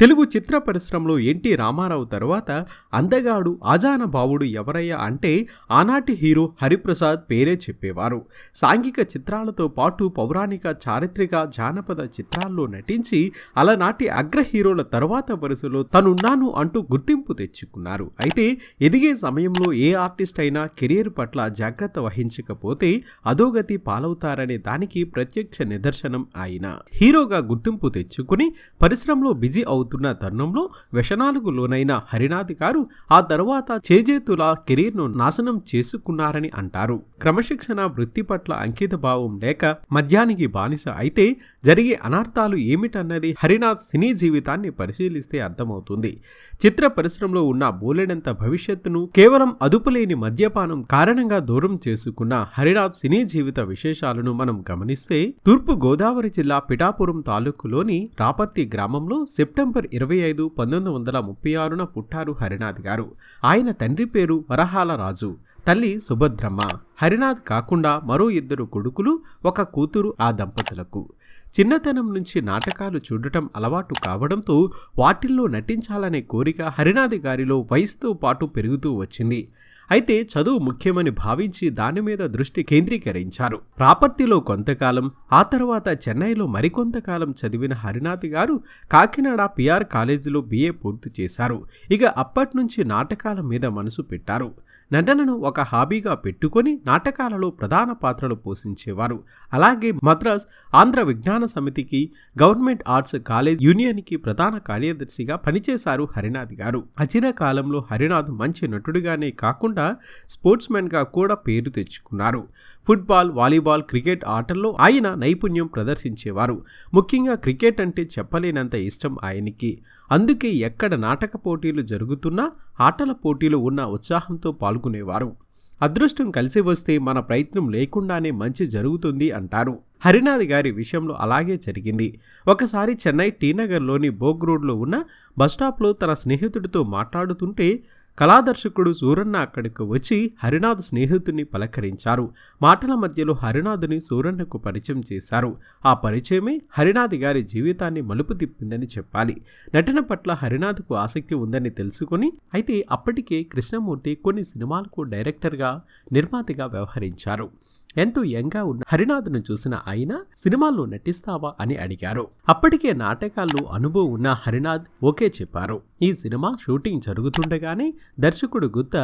తెలుగు చిత్ర పరిశ్రమలో ఎన్టీ రామారావు తరువాత అందగాడు ఆజాన భావుడు ఎవరయ్యా అంటే ఆనాటి హీరో హరిప్రసాద్ పేరే చెప్పేవారు. సాంఘిక చిత్రాలతో పాటు పౌరాణిక చారిత్రక జానపద చిత్రాల్లో నటించి అలనాటి అగ్ర హీరోల తరువాత వరుసలో తనున్నాను అంటూ గుర్తింపు తెచ్చుకున్నారు. అయితే ఎదిగే సమయంలో ఏ ఆర్టిస్ట్ అయినా కెరీర్ పట్ల జాగ్రత్త వహించకపోతే అధోగతి పాలవుతారనే దానికి ప్రత్యక్ష నిదర్శనం ఆయన. హీరోగా గుర్తింపు తెచ్చుకుని పరిశ్రమలో బిజీ అవుతున్న తరుణంలో వ్యసనాలకు లోనైన హరినాథ్ గారు ఆ తరువాత చేజేతుల కెరీర్ను నాశనం చేసుకున్నారని అంటారు. క్రమశిక్షణ వృత్తి పట్ల అంకిత భావం లేక మద్యానికి బానిస అయితే జరిగే అనర్థాలు ఏమిటన్నది హరినాథ్ సినీ జీవితాన్ని పరిశీలిస్తే అర్థమవుతుంది. చిత్ర పరిశ్రమలో ఉన్న బోలెడంత భవిష్యత్తును కేవలం అదుపులేని మద్యపానం కారణంగా దూరం చేసుకున్న హరినాథ్ సినీ జీవిత విశేషాలను మనం గమనిస్తే తూర్పు గోదావరి జిల్లా పిఠాపురం తాలూకులోని రాపర్తి గ్రామంలో సెప్టెంబర్ ఇరవై ఐదు పంతొమ్మిది వందల ముప్పై ఆరున పుట్టారు హరినాథ్ గారు. ఆయన తండ్రి పేరు వరహాల రాజు. తల్లి సుభద్రమ్మ హరినాథ్ కాకుండా మరో ఇద్దరు కొడుకులు ఒక కూతురు ఆ దంపతులకు. చిన్నతనం నుంచి నాటకాలు చూడటం అలవాటు కావడంతో వాటిల్లో నటించాలనే కోరిక హరినాథ్ గారిలో వయసుతో పాటు పెరుగుతూ వచ్చింది. అయితే చదువు ముఖ్యమని భావించి దాని మీద దృష్టి కేంద్రీకరించారు. రాపర్తిలో కొంతకాలం ఆ తర్వాత చెన్నైలో మరికొంతకాలం చదివిన హరినాథ్ గారు కాకినాడ పిఆర్ కాలేజీలో బిఏ పూర్తి చేశారు. ఇక అప్పటి నుంచి నాటకాల మీద మనసు పెట్టారు. నటనను ఒక హాబీగా పెట్టుకొని నాటకాలలో ప్రధాన పాత్రలు పోషించేవారు. అలాగే మద్రాస్ ఆంధ్ర విజ్ఞాన సమితికి గవర్నమెంట్ ఆర్ట్స్ కాలేజ్ యూనియన్కి ప్రధాన కార్యదర్శిగా పనిచేశారు హరినాథ్ గారు. అచిర కాలంలో హరినాథ్ మంచి నటుడిగానే కాకుండా స్పోర్ట్స్మెన్గా కూడా పేరు తెచ్చుకున్నారు. ఫుట్బాల్ వాలీబాల్ క్రికెట్ ఆటల్లో ఆయన నైపుణ్యం ప్రదర్శించేవారు. ముఖ్యంగా క్రికెట్ అంటే చెప్పలేనంత ఇష్టం ఆయనకి. అందుకే ఎక్కడ నాటక పోటీలు జరుగుతున్నా ఆటల పోటీలు ఉన్న ఉత్సాహంతో పాల్గొనేవారు. అదృష్టం కలిసి వస్తే మన ప్రయత్నం లేకుండానే మంచి జరుగుతుంది అంటారు. హరినాథ్ గారి విషయంలో అలాగే జరిగింది. ఒకసారి చెన్నై టీనగర్లోని బోగ్ రోడ్లో ఉన్న బస్టాప్లో తన స్నేహితుడితో మాట్లాడుతుంటే కళాదర్శకుడు సూరన్న అక్కడికి వచ్చి హరినాథ్ స్నేహితుడిని పలకరించారు. మాటల మధ్యలో హరినాథుని సూరన్నకు పరిచయం చేశారు. ఆ పరిచయమే హరినాథ్ గారి జీవితాన్ని మలుపు తిప్పిందని చెప్పాలి. నటన పట్ల హరినాథ్కు ఆసక్తి ఉందని తెలుసుకుని అయితే అప్పటికే కృష్ణమూర్తి కొన్ని సినిమాలకు డైరెక్టర్గా నిర్మాతగా వ్యవహరించారు. ఎంతో యంగా ఉన్న హరినాథ్ను చూసిన ఆయన సినిమాల్లో నటిస్తావా? అని అడిగారు. అప్పటికే నాటకాల్లో అనుభవం ఉన్న హరినాథ్ ఓకే చెప్పారు. ఈ సినిమా షూటింగ్ జరుగుతుండగానే దర్శకుడు గుత్త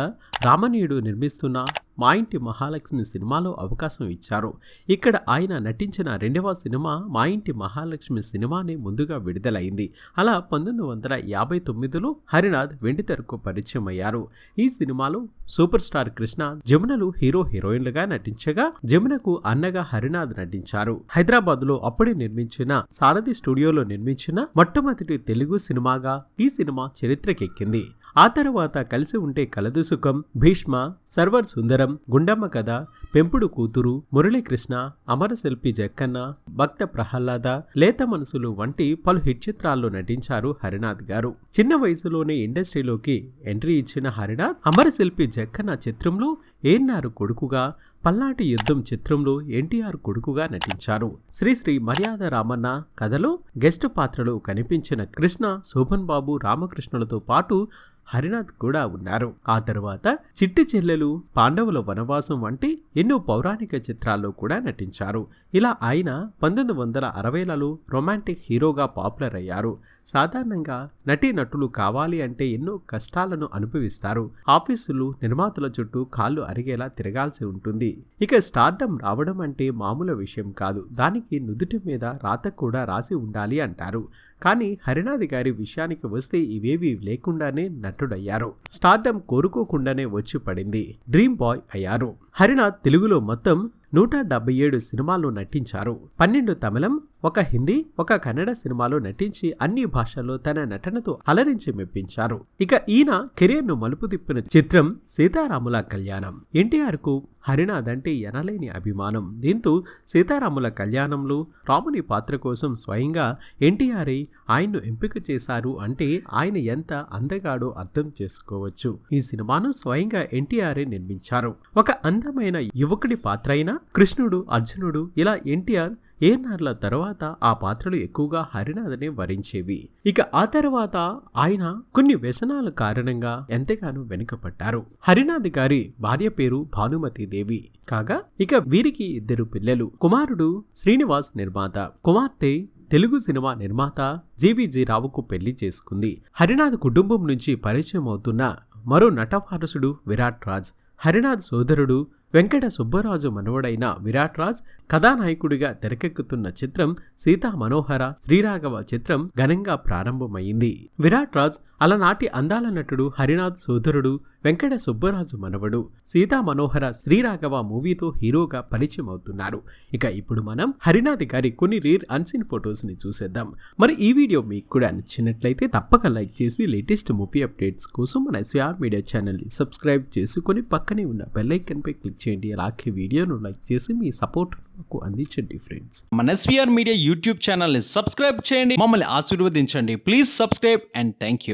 రామనీయుడు నిర్మిస్తున్న మా ఇంటి మహాలక్ష్మి సినిమాలో అవకాశం ఇచ్చారు. ఇక్కడ ఆయన నటించిన రెండవ సినిమా మా ఇంటి మహాలక్ష్మి సినిమానే ముందుగా విడుదలైంది. అలా పంతొమ్మిది వందల యాభై తొమ్మిదిలో హరినాథ్ వెండితెరకు పరిచయం అయ్యారు. ఈ సినిమాలో సూపర్ స్టార్ కృష్ణ జమునలు హీరో హీరోయిన్లుగా నటించగా జమునకు అన్నగా హరినాథ్ నటించారు. హైదరాబాద్లో అప్పుడే నిర్మించిన సారథి స్టూడియోలో నిర్మించిన మొట్టమొదటి తెలుగు సినిమాగా ఈ సినిమా చరిత్రకెక్కింది. ఆ తర్వాత కలిసి ఉంటే కలదు సుఖం భీష్మ సర్వర్ సుందరం గుండమ్మ కథ. పెంపుడు కూతురు మురళీకృష్ణ అమర శిల్పి జక్కన్న భక్త ప్రహ్లాద లేత మనసులు వంటి పలు హిట్ చిత్రాల్లో నటించారు హరినాథ్ గారు. చిన్న వయసులోనే ఇండస్ట్రీలోకి ఎంట్రీ ఇచ్చిన హరినాథ్ అమరశిల్పి జక్కన్న చిత్రంలో ఏన్నారు కొడుకుగా పల్నాటి యుద్ధం చిత్రంలో ఎన్టీఆర్ కొడుకుగా నటించారు. శ్రీశ్రీ మర్యాద రామన్న కథలో గెస్ట్ పాత్రలో కనిపించిన కృష్ణ శోభన్ బాబు రామకృష్ణులతో పాటు హరినాథ్ కూడా ఉన్నారు. ఆ తరువాత చిట్టి చెల్లెలు పాండవుల వనవాసం వంటి ఎన్నో పౌరాణిక చిత్రాల్లో కూడా నటించారు. ఇలా ఆయన పంతొమ్మిది వందల అరవైలలో రొమాంటిక్ హీరోగా పాపులర్ అయ్యారు సాధారణంగా నటీ నటులు కావాలి అంటే ఎన్నో కష్టాలను అనుభవిస్తారు. ఆఫీసులు నిర్మాతల చుట్టూ కాళ్ళు అరిగేలా తిరగాల్సి ఉంటుంది. ఇక స్టార్డమ్ రావడం అంటే మామూలు విషయం కాదు. దానికి నుదుటి మీద రాత కూడా రాసి ఉండాలి అంటారు. కానీ హరినాథ్ గారి విషయానికి వస్తే ఇవేవి లేకుండానే నటుడయ్యారు. స్టార్డమ్ కోరుకోకుండానే వచ్చి పడింది. డ్రీమ్ బాయ్ అయ్యారు. హరినాథ్ తెలుగులో మొత్తం నూట డెబ్బై ఏడు సినిమాల్లో నటించారు. పన్నెండు తమిళం ఒక హిందీ ఒక కన్నడ సినిమాలో నటించి అన్ని భాషల్లో తన నటనతో అలరించి మెప్పించారు. ఇక ఈయన కెరీర్ను మలుపు తిప్పిన చిత్రం సీతారాముల కళ్యాణం. ఎన్టీఆర్కు హరినాథ్ అంటే ఎనలేని అభిమానం. దీంతో సీతారాముల కళ్యాణంలో రాముని పాత్ర కోసం స్వయంగా ఎన్టీఆర్ ఆయన్ను ఎంపిక చేశారు అంటే ఆయన ఎంత అందగాడో అర్థం చేసుకోవచ్చు. ఈ సినిమాను స్వయంగా ఎన్టీఆర్ నిర్మించారు. ఒక అందమైన యువకుడి పాత్ర అయినా కృష్ణుడు అర్జునుడు ఇలా ఎన్టీఆర్ ఏనార్ల తర్వాత ఆ పాత్రలు ఎక్కువగా హరినాథనే వరించేవి. ఇక ఆ తర్వాత ఆయన కొన్ని వ్యసనాల కారణంగా ఎంతగానో వెనుకపడ్డారు హరినాథ్ గారి భార్య పేరు భానుమతి దేవి. కాగా ఇక వీరికి ఇద్దరు పిల్లలు. కుమారుడు శ్రీనివాస్ నిర్మాత. కుమార్తె తెలుగు సినిమా నిర్మాత జీవీజీ రావుకు పెళ్ళి చేసుకుంది. హరినాథ్ కుటుంబం నుంచి పరిచయం అవుతున్న మరో నటవారసుడు విరాట్ రాజ్. హరినాథ్ సోదరుడు వెంకట సుబ్బరాజు మనవడైన విరాట్ రాజ్ కథానాయకుడిగా తెరకెక్కుతున్న చిత్రం సీతా మనోహర శ్రీరాఘవ చిత్రం ఘనంగా ప్రారంభమైంది. విరాట్ రాజ్ అలనాటి అందాల నటుడు హరినాథ్ సోదరుడు వెంకట సుబ్బరాజు మనవడు. సీతా మనోహర శ్రీరాఘవ మూవీతో హీరోగా పరిచయం అవుతున్నారు ఇక ఇప్పుడు మనం హరినాథ్ గారి కొన్ని రేర్ అన్సీన్ ఫొటోస్ని చూసేద్దాం. మరి ఈ వీడియో మీకు కూడా నచ్చినట్లయితే తప్పక లైక్ చేసి లేటెస్ట్ మూవీ అప్డేట్స్ కోసం మన ఎస్విఆర్ మీడియా ఛానల్ని సబ్స్క్రైబ్ చేసుకొని పక్కనే ఉన్న బెల్ పై క్లిక్ చేయండి. అలాగే వీడియోను లైక్ చేసి మీ సపోర్ట్ మాకు అందించండి ఫ్రెండ్స్. మన ఎస్వీఆర్ మీడియా యూట్యూబ్ ఛానల్ని సబ్స్క్రైబ్ చేయండి. మమ్మల్ని ఆశీర్వదించండి. Please subscribe and thank you